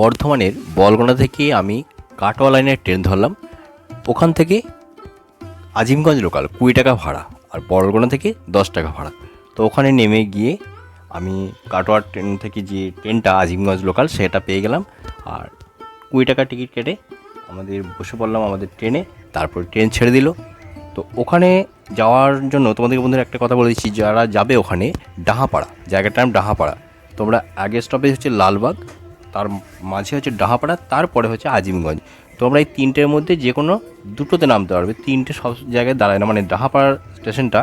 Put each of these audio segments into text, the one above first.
বর্ধমানের বলগোনা থেকে আমি কাটোয়া লাইনের ট্রেন ধরলাম। ওখান থেকে আজিমগঞ্জ লোকাল কুড়ি টাকা ভাড়া আর বলগোনা থেকে দশ টাকা ভাড়া। তো ওখানে নেমে গিয়ে আমি কাটোয়ার ট্রেন থেকে যে ট্রেনটা আজিমগঞ্জ লোকাল সেটা পেয়ে গেলাম। আর কুড়ি টাকা টিকিট কেটে আমাদের বসে পড়লাম আমাদের ট্রেনে, তারপর ট্রেন ছেড়ে দিল। তো ওখানে যাওয়ার জন্য তোমাদের বন্ধুরা একটা কথা বলে দিচ্ছি, যারা যাবে ওখানে ডাহাপাড়া, জায়গাটার নাম ডাহাপাড়া। তোমরা আগের স্টপেজ হচ্ছে লালবাগ তার মাঝে হচ্ছে ডাহাপাড়া, তারপরে হচ্ছে আজিমগঞ্জ। তোমরা এই তিনটের মধ্যে যে কোনো দুটোতে নামতে পারবে। তিনটে সব জায়গায় দাঁড়ায় না মানে ডাহাপাড়ার স্টেশনটা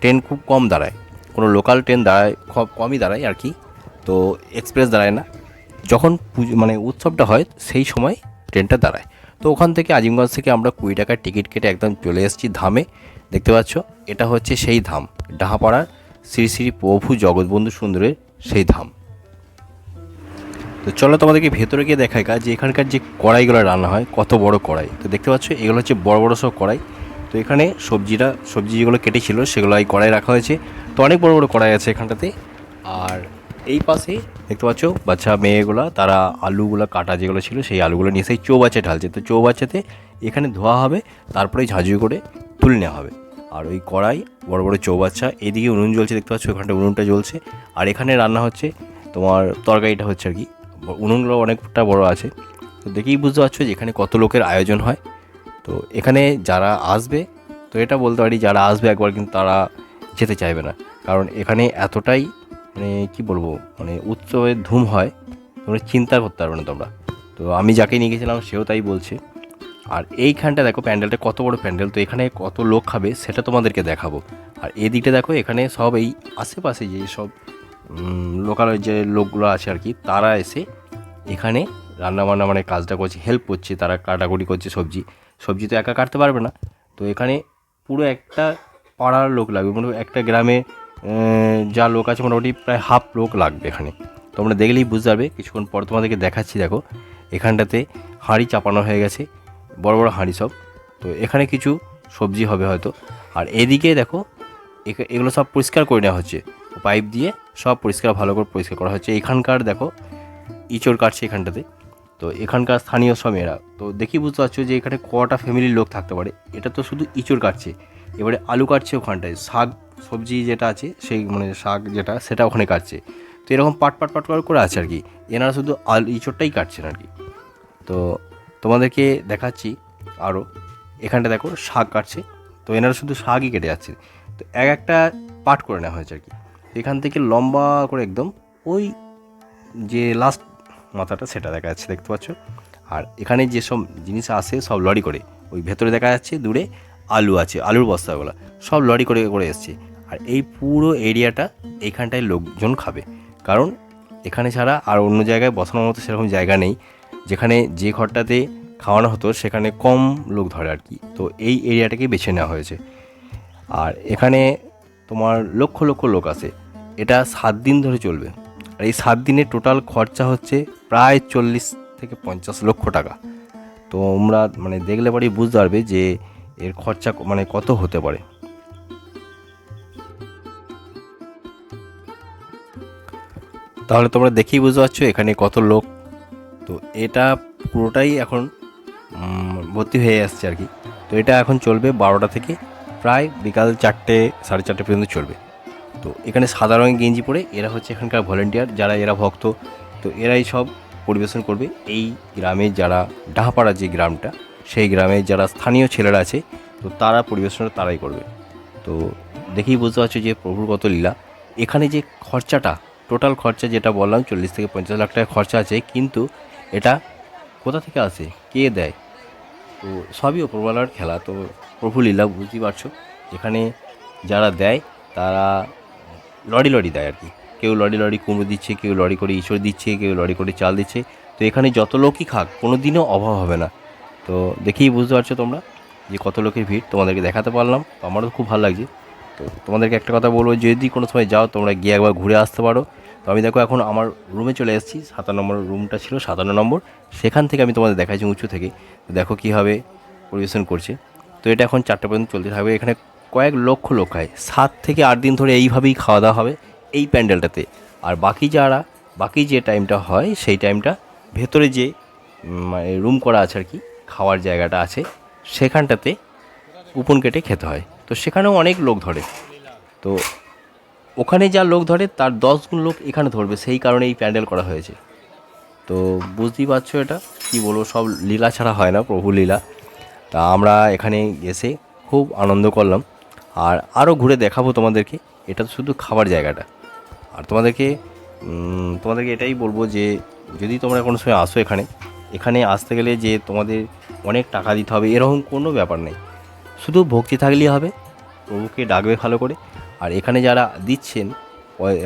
ট্রেন খুব কম দাঁড়ায়। কোনো লোকাল ট্রেন দাঁড়ায়, খুব কমই দাঁড়ায় আর কি। তো এক্সপ্রেস দাঁড়ায় না। যখন পুজো মানে উৎসবটা হয়, সেই সময় ট্রেনটা দাঁড়ায়। তো ওখান থেকে আজিমগঞ্জ থেকে আমরা কুড়ি টাকার টিকিট কেটে একদম চলে এসেছি ধামে। দেখতে পাচ্ছ, এটা হচ্ছে সেই ধাম। ডাহাপাড়ার শ্রী শ্রী প্রভু জগৎবন্ধু সুন্দরের সেই ধাম। তো চলো তোমাদেরকে ভেতরে গিয়ে দেখায় কাজ যে এখানকার যে কড়াইগুলো রান্না হয়, কত বড় কড়াই। তো দেখতে পাচ্ছ, এগুলো হচ্ছে বড় বড় সব কড়াই। তো এখানে সবজিটা সবজি যেগুলো কেটেছিল সেগুলো এই কড়াই রাখা হয়েছে। তো অনেক বড় বড় কড়াই আছে এখানটাতে। আর এই পাশে দেখতে পাচ্ছ, বাচ্চা মেয়েগুলো, তারা আলুগুলো কাটা যেগুলো ছিল, সেই আলুগুলো নিয়ে সেই চৌবাচ্চা ঢালছে। তো চৌবাচ্চাতে এখানে ধোয়া হবে, তারপরে ঝাঁঝু করে তুলে নেওয়া হবে। আর ওই কড়াই, বড় বড় চৌবাচ্চা, এদিকে উনুন জ্বলছে, দেখতে পাচ্ছ ওখানটা উনুনটা জ্বলছে। আর এখানে রান্না হচ্ছে তোমার তরকারিটা হচ্ছে আর কি উনুনগুলো অনেকটা বড় আছে। তো দেখেই বুঝতে পারছ যে এখানে কত লোকের আয়োজন হয়। তো এখানে যারা আসবে, তো এটা বলতে পারি যারা আসবে একবার কিন্তু তারা যেতে চাইবে না। কারণ এখানে এতটাই মানে কি বলব মানে উৎসবের ধুম হয়, তোমরা চিন্তা করতে পারবে না তোমরা। তো আমি যাকে নিয়ে গেছিলাম, সেও তাই বলছে। আর এইখানটা দেখো প্যান্ডেলটা কত বড় প্যান্ডেল। তো এখানে কত লোক খাবে, সেটা তোমাদেরকে দেখাবো। আর এদিকটা দেখো, এখানে সব এই আশেপাশে যে সব লোকাল যে লোকগুলো আছে আর কি, তারা এসে এখানে রান্নাবান্না মানে কাজটা করছে হেল্প করছে, তারা কাটাকুটি করছে সবজি। সবজি তো একা কাটতে পারবে না। তো এখানে পুরো একটা পাড়ার লোক লাগবে মানে একটা গ্রামে যা লোক আছে মোটামুটি প্রায় হাফ লোক লাগবে এখানে। তোমরা দেখলেই বুঝতে পারবে, কিছুক্ষণ পর তোমাদেরকে দেখাচ্ছি, দেখো। এখানটাতে হাঁড়ি চাপানো হয়ে গেছে, বড় বড় হাঁড়ি সব। তো এখানে কিছু সবজি হবে হয়তো। আর এদিকে দেখো এগুলো সব পরিষ্কার করে নেওয়া হচ্ছে। পাইপ দিয়ে সব পরিষ্কার, ভালো করে পরিষ্কার করা হচ্ছে। এখানকার দেখো, ইঁচড় কাটছে এখানটাতে। তো এখানকার স্থানীয় এরা তো দেখি বুঝতে পারছ যে এখানে কটা ফ্যামিলির লোক থাকতে পারে। এটা তো শুধু ইঁচড় কাটছে। এবারে আলু কাটছে ওখানটায়। শাক, সবজি যেটা আছে, সেই মানে শাক যেটা, সেটা ওখানে কাটছে। তো এরকম পাট পাট পাট করে আছে আর কি। এনারা শুধু আলু, ইঁচড়টাই কাটছেন আর কি। তো তোমাদেরকে দেখাচ্ছি আরও এখানটা দেখো, শাক কাটছে। তো এনারা শুধু শাকই কেটে যাচ্ছে। তো এক একটা পাট করে নেওয়া হয়েছে আর কি। এখান থেকে লম্বা করে একদম ওই যে লাস্ট মাথাটা, সেটা দেখা যাচ্ছে, দেখতে পাচ্ছ? আর এখানে যেসব জিনিস আসে সব লরি করে। ওই ভেতরে দেখা যাচ্ছে, দূরে আলু আছে, আলুর বস্তাগুলো। সব লরি করে করে এসছে। আর এই পুরো এরিয়াটা এইখানটায় লোকজন খাবে। কারণ এখানে ছাড়া আর অন্য জায়গায় বসানোর মতো সেরকম জায়গা নেই। যেখানে যে ঘরটাতে খাওয়ানো হতো, সেখানে কম লোক ধরে আর কি। তো এই এরিয়াটাকে বেছে নেওয়া হয়েছে। আর এখানে তোমার লক্ষ লক্ষ লোক আছে। এটা সাত দিন ধরে চলবে। আর এই সাত দিনের টোটাল খরচা হচ্ছে প্রায় চল্লিশ থেকে পঞ্চাশ লক্ষ টাকা। তো তোমরা মানে দেখলে পরেই বুঝতে পারবে যে এর খরচা মানে কত হতে পারে। তাহলে তোমরা দেখেই বুঝতে পারছ এখানে কত লোক। তো এটা পুরোটাই এখন ভর্তি হয়ে আসছে আর কি। তো এটা এখন চলবে বারোটা থেকে প্রায় বিকাল চারটে, সাড়ে চারটে পর্যন্ত চলবে। তো এখানে সাদা রঙের গেঞ্জি পরে এরা হচ্ছে এখানকার ভলেন্টিয়ার যারা এরা ভক্ত, তো এরাই সব পরিবেশন করবে। এই গ্রামে যারা ডাহাপাড়া যে গ্রামটা, সেই গ্রামে যারা স্থানীয় ছেলেরা আছে, তো তারা পরিবেশনটা তারাই করবে। তো দেখেই বুঝতে পারছ যে প্রভুর কত লীলা। এখানে যে খরচাটা টোটাল খরচা যেটা বললাম, চল্লিশ থেকে পঞ্চাশ লাখ টাকা খরচা আছে, কিন্তু এটা কোথা থেকে আসে, কে দেয়? তো সবই ওপরওয়ালার খেলা। তো প্রভু লীলা, বুঝতেই পারছ। এখানে যারা দেয়, তারা লরি লরি দেয় আর কি। কেউ লরি লরি কুমড়ো দিচ্ছে, কেউ লরি করে ইঁচড় দিচ্ছে, কেউ লরি করে চাল দিচ্ছে। তো এখানে যত লোকই খাক কোনো দিনও অভাব হবে না। তো দেখেই বুঝতে পারছ তোমরা যে কত লোকের ভিড়। তোমাদেরকে দেখাতে পারলাম আমারও খুব ভালো লাগছে। তো তোমাদেরকে একটা কথা বলব, যদি কোনো সময় যাও, তোমরা গিয়ে একবার ঘুরে আসতে পারো। তো আমি দেখো এখন আমার রুমে চলে এসেছি। সাতান্ন নম্বর রুমটা ছিল, সাতান্ন নম্বর। সেখান থেকে আমি তোমাদের দেখাইছি উঁচু থেকে। দেখো কীভাবে পরিবেশন করছে। তো এটা এখন চারটে পর্যন্ত চলতে থাকবে। এখানে কয়েক লক্ষ লোক খায়। সাত থেকে আট দিন ধরে এইভাবেই খাওয়া দাওয়া হবে এই প্যান্ডেলটাতে। আর বাকি যারা, বাকি যে টাইমটা হয় সেই টাইমটা ভেতরে যে মানে রুম করা আছে আর কি, খাওয়ার জায়গাটা আছে, সেখানটাতে কুপন কেটে খেতে হয়। তো সেখানেও অনেক লোক ধরে। তো ওখানে যা লোক ধরে, তার দশ গুণ লোক এখানে ধরবে। সেই কারণে এই প্যান্ডেল করা হয়েছে। তো বুঝতেই পারছ এটা? কি বলব, সব লীলা ছাড়া হয় না প্রভু লীলা। তা আমরা এখানে এসে খুব আনন্দ করলাম। আর আরও ঘুরে দেখাবো তোমাদেরকে। এটা তো শুধু খাবার জায়গাটা। আর তোমাদেরকে তোমাদেরকে এটাই বলব যে, যদি তোমরা কোনো সময় আসো এখানে এখানে আসতে গেলে যে তোমাদের অনেক টাকা দিতে হবে, এরকম কোনো ব্যাপার নেই। শুধু ভক্তি থাকলেই হবে, প্রভুকে ডাকবে ভালো করে। আর এখানে যারা দিচ্ছেন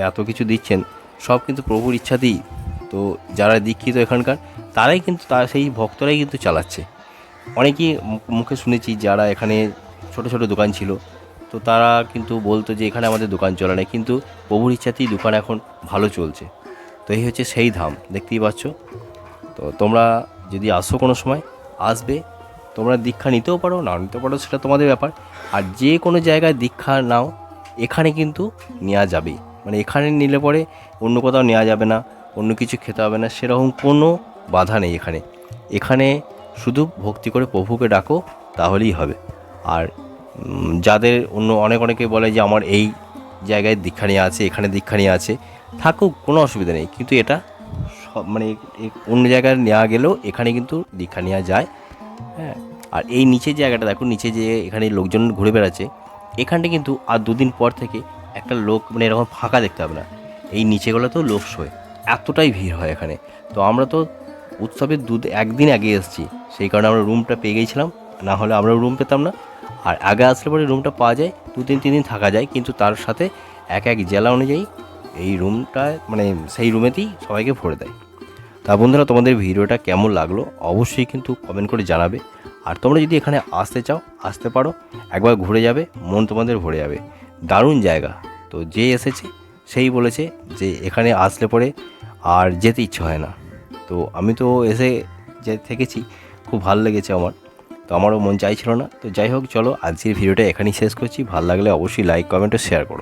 এত কিছু দিচ্ছেন, সব কিন্তু প্রভুর ইচ্ছাতেই। তো যারা দীক্ষিত এখানকার, তারাই কিন্তু তার সেই ভক্তরাই কিন্তু চালাচ্ছে। অনেকেই মুখে শুনেছি যারা এখানে ছোট ছোট দোকান ছিল তো তারা কিন্তু বলতো যে এখানে আমাদের দোকান চলে না, কিন্তু প্রভুর ইচ্ছাতেই দোকান এখন ভালো চলছে। তো এই হচ্ছে সেই ধাম, দেখতেই পাচ্ছ। তো তোমরা যদি আসো কোনো সময়, আসবে, তোমরা দীক্ষা নিতেও পারো না নিতেও পারো, সেটা তোমাদের ব্যাপার। আর যে কোনো জায়গায় দীক্ষা নাও, এখানে কিন্তু নেওয়া যাবেই। মানে এখানে নিলে পরে অন্য কোথাও নেওয়া যাবে না, অন্য কিছু খেতে হবে না, সেরকম কোনো বাধা নেই এখানে। এখানে শুধু ভক্তি করে প্রভুকে ডাকো, তাহলেই হবে। আর যাদের অন্য অনেক অনেকে বলে যে আমার এই জায়গায় দীক্ষা নিয়ে আছে, এখানে দীক্ষা নিয়ে আছে, থাকুক, কোনো অসুবিধা নেই। কিন্তু এটা সব মানে অন্য জায়গায় নেওয়া গেলেও এখানে কিন্তু দীক্ষা নেওয়া যায়। হ্যাঁ আর এই নিচের জায়গাটা দেখো, নিচে যে এখানে লোকজন ঘুরে বেড়াচ্ছে, এখানটা কিন্তু আর দুদিন পর থেকে একটা লোক মানে এরকম ফাঁকা দেখতে হবে না। এই নিচেগুলোতেও লোক শোয়, এতটাই ভিড় হয় এখানে। তো আমরা তো উৎসবের দু একদিন আগে এসেছি, সেই কারণে আমরা রুমটা পেয়ে গিয়েছিলাম না হলে আমরা রুম পেতাম না। আর আগে আসলে পরে রুমটা পাওয়া যায় দু তিন তিন দিন থাকা যায়, কিন্তু তার সাথে এক এক জেলা অনুযায়ী এই রুমটা মানে সেই রুমেতেই সবাইকে ভরে দেয়। তা বন্ধুরা, তোমাদের ভিডিওটা কেমন লাগল অবশ্যই কিন্তু কমেন্ট করে জানাবে। আর তোমরা যদি এখানে আসতে চাও, আসতে পারো, একবার ঘুরে যাবে, মন তোমাদের ভরে যাবে। দারুণ জায়গা। তো যে এসেছে, সেই বলেছে যে এখানে আসলে পরে আর যেতে ইচ্ছে হয় না। তো আমি তো এসে যে থেকেছি, খুব ভালো লেগেছে আমার। তো আমারও মন চাইছিল না। তো যাই হোক, চলো আজকের ভিডিওটা এখানেই শেষ করছি। ভালো লাগলে অবশ্যই লাইক কমেন্ট ও শেয়ার করো।